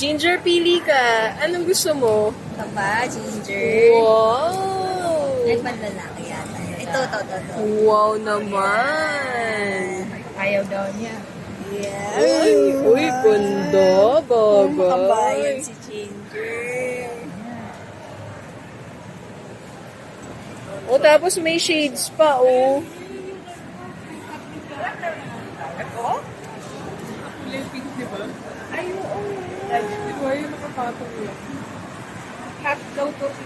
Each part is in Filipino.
Ginger, pili ka. Anong gusto mo? Ito ba, ginger? Wow! Ay, panlalaki yata. Ito, ito, ito, ito. Wow naman! Ayaw daw niya. Yeah. Uy, uy, ganda, bagay. si Ginger. O, tapos may shades pa, oh. Half daw to si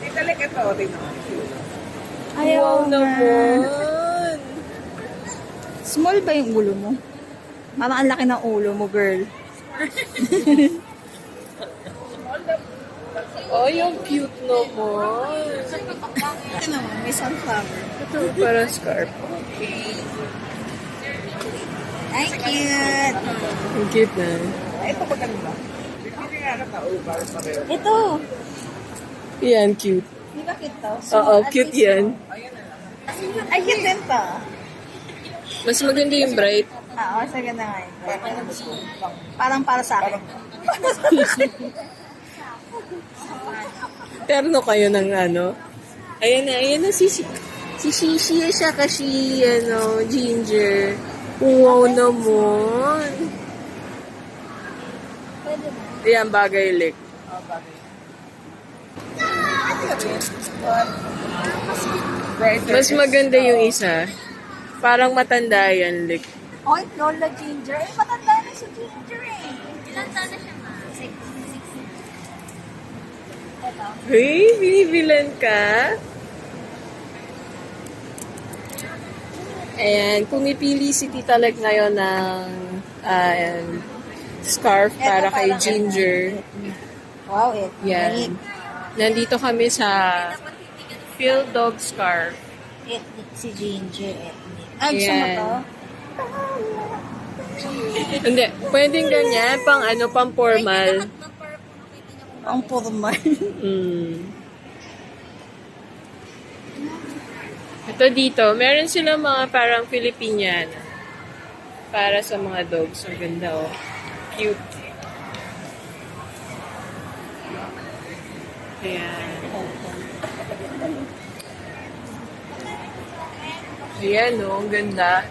Italik ito, tingnan mo. Ayaw Wow naman! Small ba yung ulo mo? Parang ang laki ng ulo mo, girl. Oh, yung cute naman. Ito naman, may sunflower. Ito, para scarf. Ay, cute. Ang cute na. Ito maganda. Pipili nga na tao para pareho. Ito. Yan, cute. Di ba cute to? Oo, cute yan. Ay, cute din to. Mas maganda yung bright. Ah, mas maganda nga yun. Parang para sa akin. Terno kayo ng ano. Ayan na, ayan na si si si Shishi siya kasi ano, ginger. Wow naman. Pwede na. Ayan, bagay lik. Right, Mas maganda yung isa. Parang matanda yan, lik. Oy, Lola Ginger. Eh, matanda na si Ginger eh. Ilan sana siya ma? Six. Six. Hey, binibilan ka? Ayan, pumipili si Tita Leg ngayon ng ah, scarf para Ito kay parang Ginger. Wow, it. Yan. Nandito kami sa Field Dog Scarf. Ethnic si Ginger. Ethnic. Ay, gusto mo to? Hindi, pwedeng ganyan, pang ano, pang formal. Ang formal. Mm. Ito dito, meron silang mga parang Filipiniana. Para sa mga dogs. Ang ganda, oh. Cute. Ayan. Ayan, oh. Ang ganda.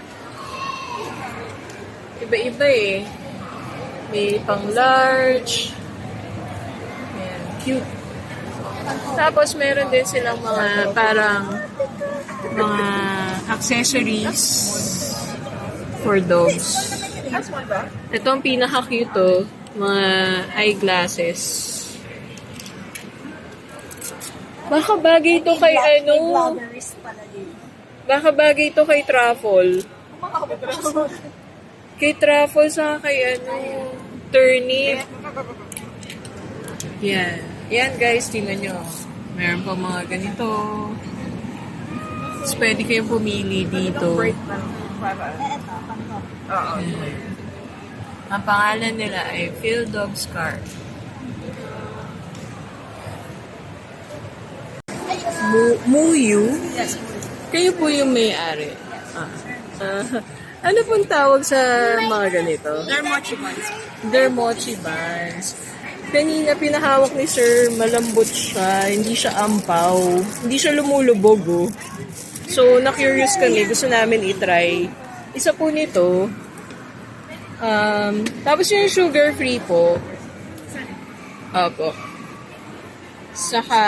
Iba-iba eh. May pang large. Ayan, cute. Tapos meron din silang mga parang mga accessories for dogs. Ito ang pinaka-cute oh, mga eyeglasses. Baka bagay ito kay ano, baka bagay ito kay Truffle. Kay Truffle sa kay ano, Turnip. Yan. Yan guys, tingnan nyo. Meron pa mga ganito. Tapos pwede kayong pumili dito. Oo. Ang pangalan nila ay Phil Dog Scarf. Mu Muyu? Yes. Kayo po yung may-ari. Ah. Ah. ano pong tawag sa mga ganito? They're mochi buns. They're mochi buns. Kanina pinahawak ni Sir, malambot siya, hindi siya ampaw, hindi siya lumulubog oh. So, na-curious kami, gusto namin itry. Isa po nito, um, tapos yung sugar-free po, opo. Saka,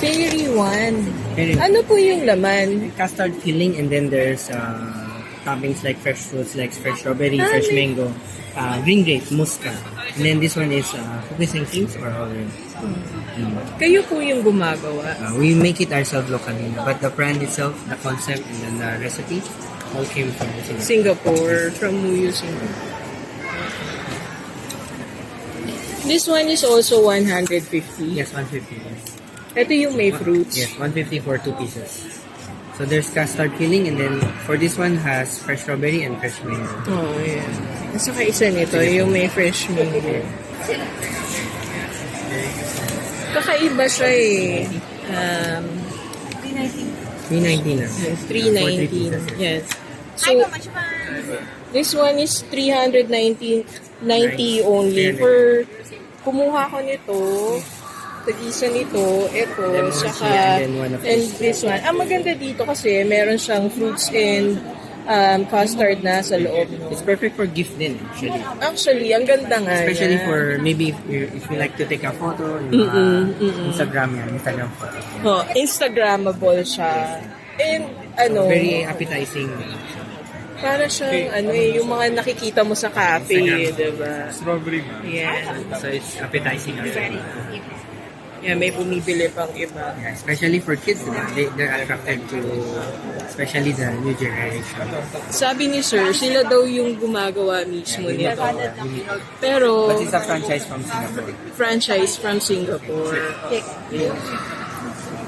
fairy one. Very Ano po yung laman? custard filling and then there's uh, toppings like fresh fruits like fresh strawberry, fresh mango, uh, green grape, musca. And then this one is uh, cookies and creams or orange. Mm. Kayo po yung gumagawa. Uh, we make it ourselves locally, but the brand itself, the concept, and then the recipe all came from Singapore. Singapore, from Muyu, Singapore. This one is also 150. Yes, 150. Yes. Ito yung may fruits. Yes, 150 for two pieces. So there's custard filling and then for this one has fresh strawberry and fresh mango. Oh, yeah. At saka isa nito, yung may fresh mango. Kakaiba siya eh. Um, 390 na. 319. Yes. So, this one is 390 90 only. For, kumuha ko nito, tag-isa nito, ito, saka, and this. one. Ang maganda dito kasi, meron siyang fruits and um, custard na sa loob. No? It's perfect for gift din, actually. Actually, ang ganda nga Especially yan. for maybe if you, if you like to take a photo, yung mga Instagram yan, Instagram photo. Oh, Instagrammable siya. And, ano, Very appetizing. para siyang, ano eh, yung mga nakikita mo sa cafe, di ba? Strawberry man. Yeah. So it's appetizing actually. Yeah, may bumibili pang iba. Yeah, especially for kids, diba? they, they're attracted to, especially the new generation. Sabi ni Sir, sila daw yung gumagawa mismo nito. Pero, But it's a franchise from Singapore. franchise from Singapore.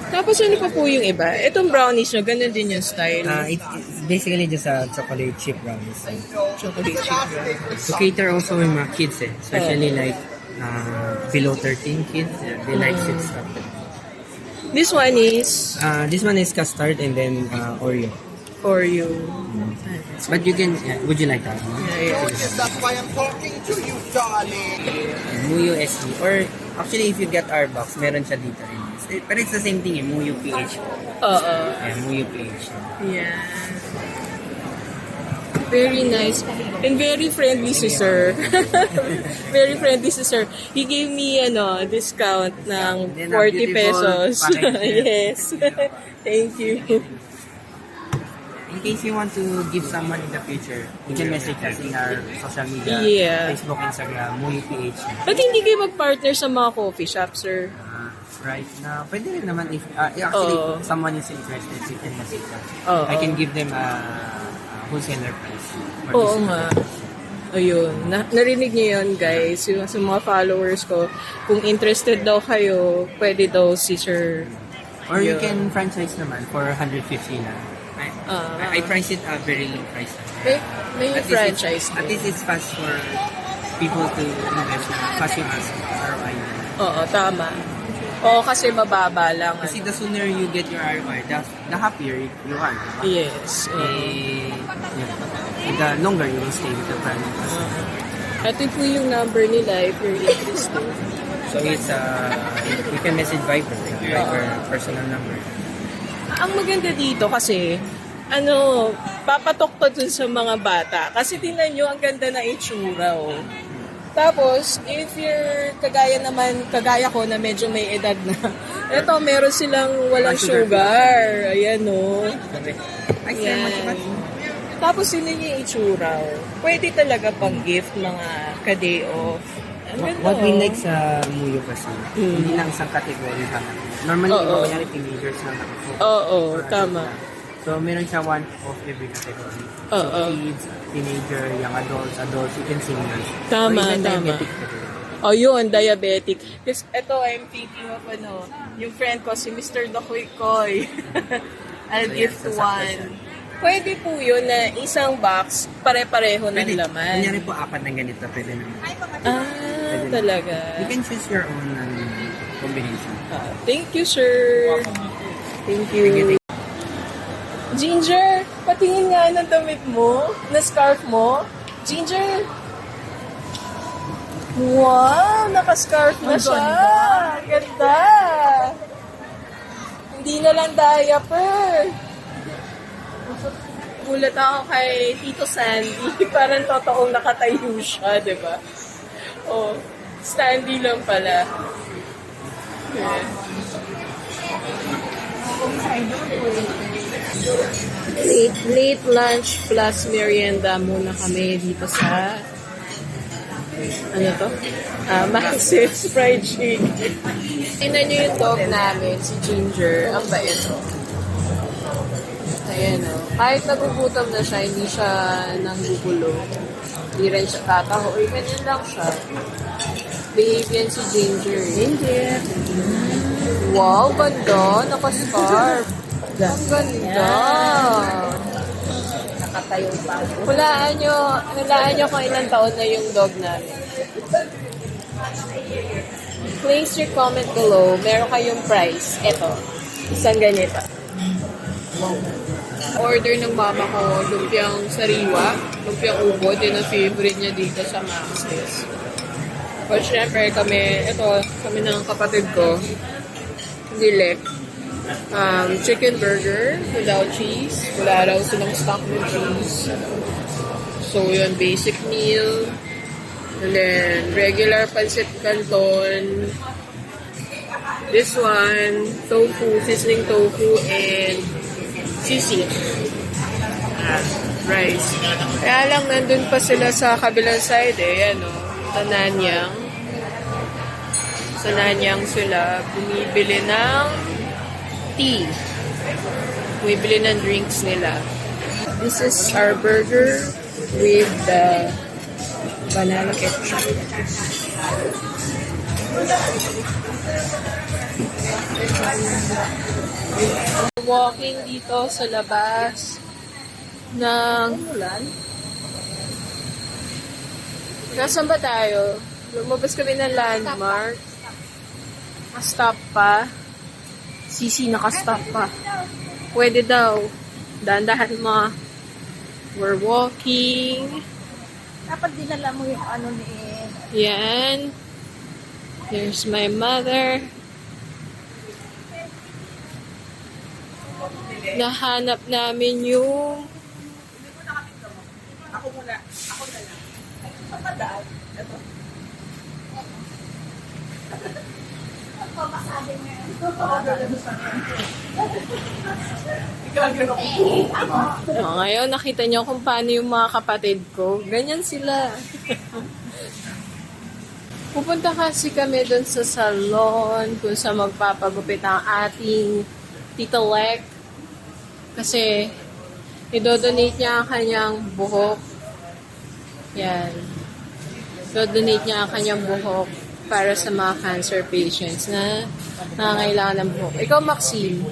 Tapos ano pa po yung iba? Itong brownies nyo, ganun din yung style. Uh, it, it's basically just a chocolate chip brownies. Chocolate chip brownies. To cater also with mga kids eh, especially like uh, below 13 kids, yeah, they like sweet stuff. This one is Uh, this one is custard and then uh, Oreo. Oreo. But you can, yeah, would you like that one? That's why I'm talking to you, darling. Muyo SE. Or actually if you get our box, meron siya dito rin. It's- But it's the same thing eh, Muyo PH. Oo. Yeah, Muyo PH. Yeah. Very nice. And very friendly si Sir. very friendly si Sir. He gave me ano, discount ng Then a 40 beautiful pesos. yes. Thank you. In case you want to give someone in the future, you can message us in our social media, Yeah. Facebook, Instagram, Muyo PH. Ba't hindi kayo mag-partner sa mga coffee shop, Sir? Uh, right now, pwede rin naman if, uh, actually, if someone is interested, you can message us. Oo. I can give them a, a wholesaler price. Oo nga. Ayun. Na, narinig niyo yun, guys. Yung sa mga followers ko, kung interested daw kayo, pwede daw si Sir. Or you Yeah. can franchise naman for 150 na. I, Ah. I, I price it a very low price. May, may At least franchise it's, At least it's fast for people to invest fast yung ROI. Oo, tama. Oo, kasi mababa lang. Kasi the sooner you get your ROI, the, the happier you are. diba? Yes. oo. Eh, yeah. the longer you will stay with the brand. Ito po yung number nila if you're interested. So it's, uh, you can message Viber, Viber personal number. Ang maganda dito kasi, ano, papatok to dun sa mga bata. Kasi tingnan nyo, ang ganda na itsura, oh. Tapos, if you're kagaya naman, kagaya ko na medyo may edad na, eto, meron silang walang sugar. Ayan, oh. Sabi, Ay, sir, Yan. much, much. Tapos, yun yung itsura, oh. Pwede talaga pang gift, mga ka-day off. Ang What, ganda, what we oh. like sa Muyo kasi, hindi lang isang category ka. Normally, Oo. kanyari teenagers lang nakafocus. Oo, tama. So, meron siya one of every category. Oo. So, kids, teenager, young adults, adults, even seniors. Tama, so, even tama. diabetic na rin. Oh, yun, diabetic. Kasi ito, I'm thinking of ano, yung friend ko, si Mr. Dokoy Koy. I'll So, give yes, to one. siya. Pwede po yun na isang box, pare-pareho ng Pwede, laman. Kunyari po, apat na ganito, pwede naman. Ah, talaga. You can choose your own um, combination. Ah, thank you, sir. Thank you. Ginger, patingin nga ng damit mo, na scarf mo. Ginger. Wow, naka-scarf na siya. Ganda. Hindi na lang diaper. Gulat ako kay Tito Sandy. Parang totoong nakatayo siya, di ba? Oh, standy lang pala. Yeah. Late, late lunch plus merienda muna kami dito sa ano to? Ah, Max's Fried Chicken. Tingnan niyo yung dog namin, si Ginger. Ang bait. Ayan o. Kahit nagugutom na siya, hindi siya nanggugulo. Hindi rin siya tataho. Uy, ganyan lang siya. Behave yan si Ginger. Ginger. Wow, ganda. Naka-scarf. Ang ganda. Nakatayo pa. Hulaan nyo, hulaan nyo kung ilang taon na yung dog namin. Place your comment below. Meron kayong price. Ito. Isang ganito. Order ng mama ko, lumpiang sariwa, lumpiang ubo, din ang favorite niya dito sa Max's. But syempre kami, ito, kami ng kapatid ko, nili. Um, chicken burger without cheese. Wala raw silang stock ng cheese. So, yun, basic meal. And then, regular pancit canton. This one, tofu, seasoning tofu, and sisig. Ah, rice. Kaya lang, nandun pa sila sa kabilang side eh, ano, sa Nanyang. Sa Nanyang sila, bumibili ng tea. Bumibili ng drinks nila. This is our burger with the banana ketchup. Walking dito sa labas ng ulan. Nasaan ba tayo? Lumabas kami ng landmark. Nakastop pa. Sisi nakastop pa. Pwede daw. Dahan-dahan mo. We're walking. Dapat dinala mo yung ano ni... Yan. There's my mother. Nahanap namin yung Ako muna. Ako na lang. Ang padaan. Ito. Oh, ngayon, nakita niyo kung paano yung mga kapatid ko. Ganyan sila. Pupunta kasi kami doon sa salon kung sa magpapagupit ang ating Tito Lek. Kasi, idodonate niya ang kanyang buhok. Yan. Idodonate niya ang kanyang buhok para sa mga cancer patients na nangangailangan ng buhok. Ikaw, Maxine.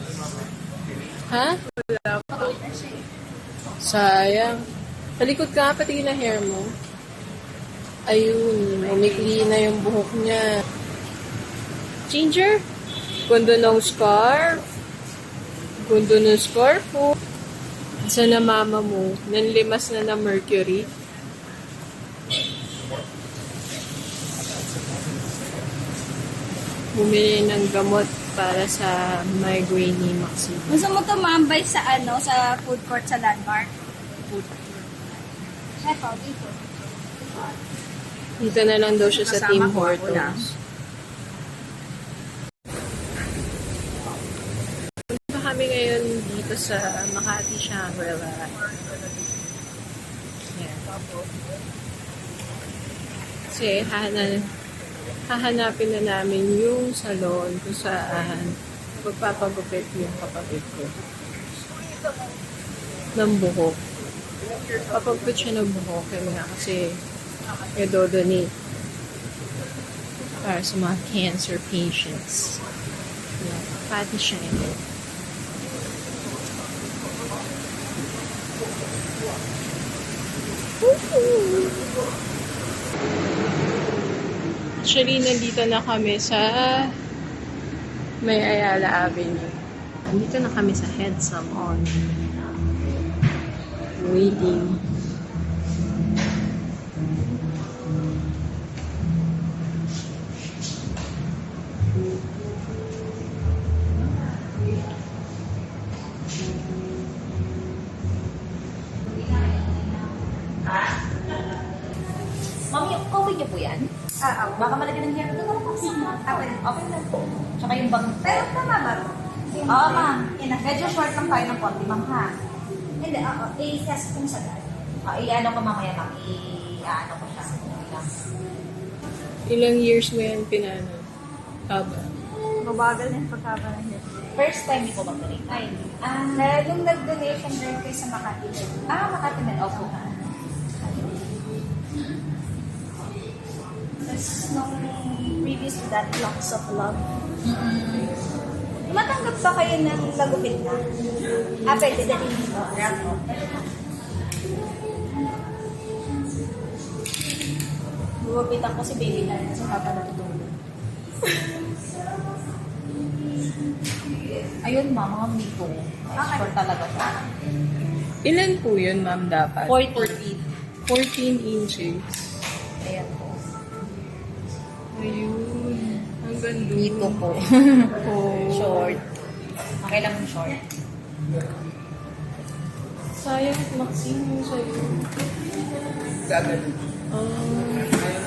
Ha? Sayang. Talikod ka, pati na hair mo. Ayun, umikli na yung buhok niya. Ginger? Gundo ng scarf. Gundo ng scarf po. Saan na mama mo? Nanlimas na ng mercury. Bumili ng gamot para sa migraine ni Maxine. Gusto mo tumambay sa ano, sa food court sa landmark? Eto, dito. Dito na lang daw siya sa lang. Hortons. Punta kami ngayon dito sa Makati Shangri-La. Yan. Kasi hahanan, hahanapin na namin yung salon kung saan magpapagupit yung kapatid ko. Ng buhok. Papagupit siya ng buhok kaya nga kasi i-donate para sa mga cancer patients. Yeah, pati siya ito. Actually, nandito na kami sa may Ayala Avenue. Nandito na kami sa Head Salon. Waiting. Short lang tayo ng konti, ma'am, ha? Hindi, oo. I-test kong sagad. Ah, i-ano ko mamaya, ma'am. I-ano ko siya. Lang. Ilang years mo yan pinano? Haba. Mabagal na yung pagkaba ng hair. First time niyo po mag-donate? Ay, ah, Na, nung nag-donation din kayo sa Makati ah, Makati Med. Opo. Tapos nung previous to that, Locks of Love. Matanggap ba kayo ng lagupit na? Ah, pwede dali dito. Gumapit ako si baby na sa papa natutulog. Ayun, ma'am, mga mito. Expert talaga siya. Ilan po yun, ma'am, dapat? 14. 14 inches. Ayan po. Ayun. Dito po. Oh. short. Okay lang yung short. Sayang, Maxine, yung sa'yo. Gagano. Cream.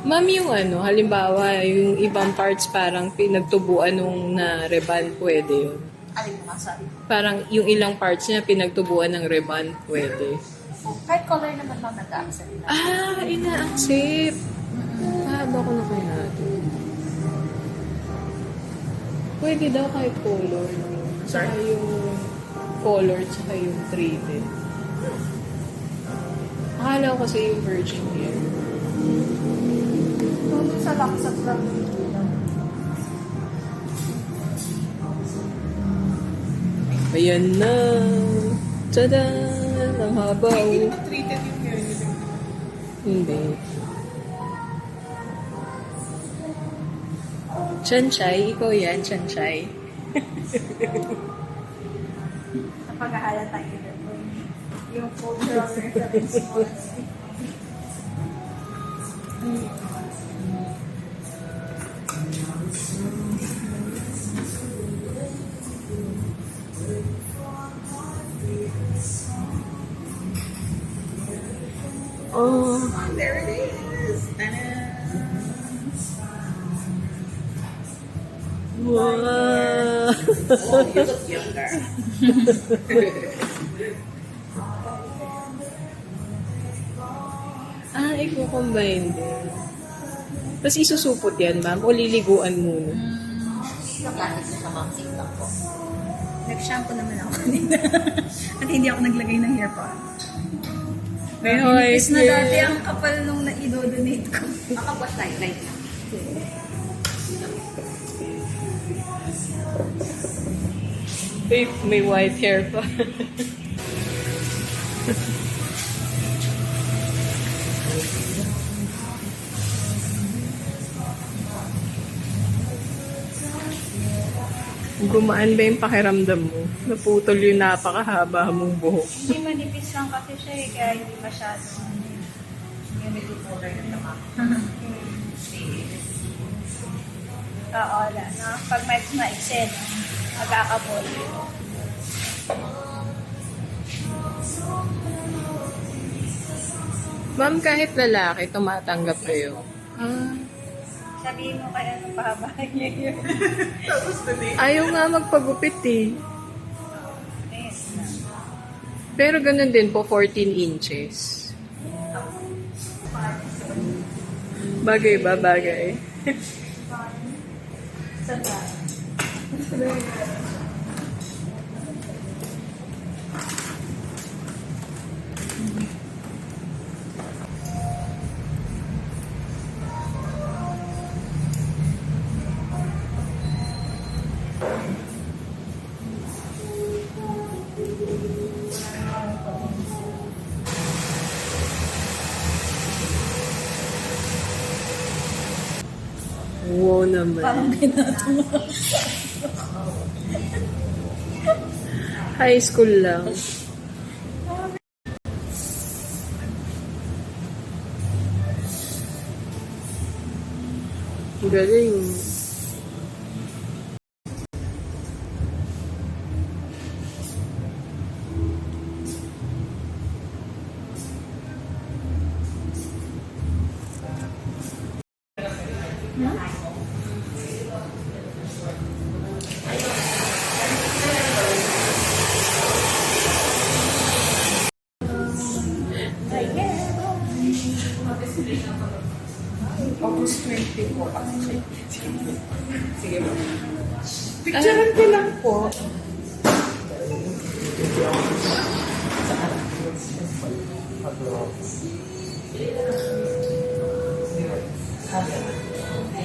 Ma'am, yung ano, halimbawa, yung ibang parts parang pinagtubuan nung na reban, pwede yun. Alin mo masabi? Parang yung ilang parts niya pinagtubuan ng reban, pwede. Kahit color naman ma'am nag-accept na. Ah, ina-accept. Haba ko na kaya natin. Pwede daw kahit color. no? Saka yung color, tsaka yung treated. Akala ko kasi yung virgin hair. Sa laksat lang dito lang. Ayan na. Tada! Ang haba. Hindi oh. naman treated yung hair nila. Hindi. Chanchay, ikaw yan, Chanchay. Napag-aalala tayo dito. Yung cultural reference. Oh, wow. You look younger. ah, i-combine din. Tapos isusupot yan, ma'am, o liliguan muna. Yung classic na siya ma'am, lang po. Nag-shampoo naman ako kanina. At hindi ako naglagay ng hair pa. May Nipis na dati ang kapal nung na-idodonate ko. Makabush light, light. May, may white hair pa. Gumaan ba yung pakiramdam mo? Naputol yung napakahaba mong buhok. Hindi manipis lang kasi siya eh, kaya hindi masyado. Medyo color na naman. Oo, wala na. Pag may maiksin, magkakabol. Ma'am, kahit lalaki, tumatanggap kayo. Ah, Sabihin mo kaya anong pahaba niya yun. ayaw nga magpagupit eh. Pero ganun din po, 14 inches. Bagay ba? Bagay. Saan ba? Wow naman. Parang pinatuwa. High school lang. Galing. Picturean ko lang po.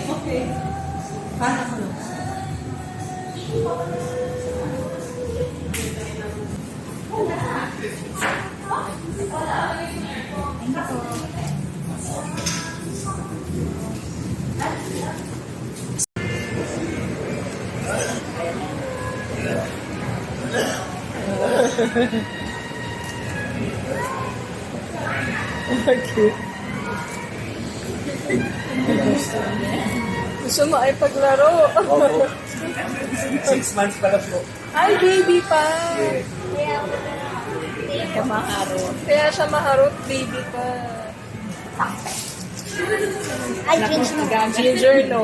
Okay. Paano ko lang? Gusto mo ay paglaro. Opo. Six months pa lang po. Ay, baby pa. Kaya maharot. Kaya siya maharot, baby pa. Ay, change mo. Ginger, no.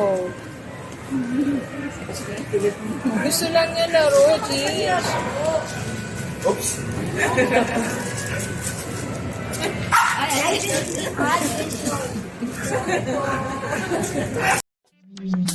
Gusto lang niya laro, Jeez. Oops. Ay, ay, ay, change mo.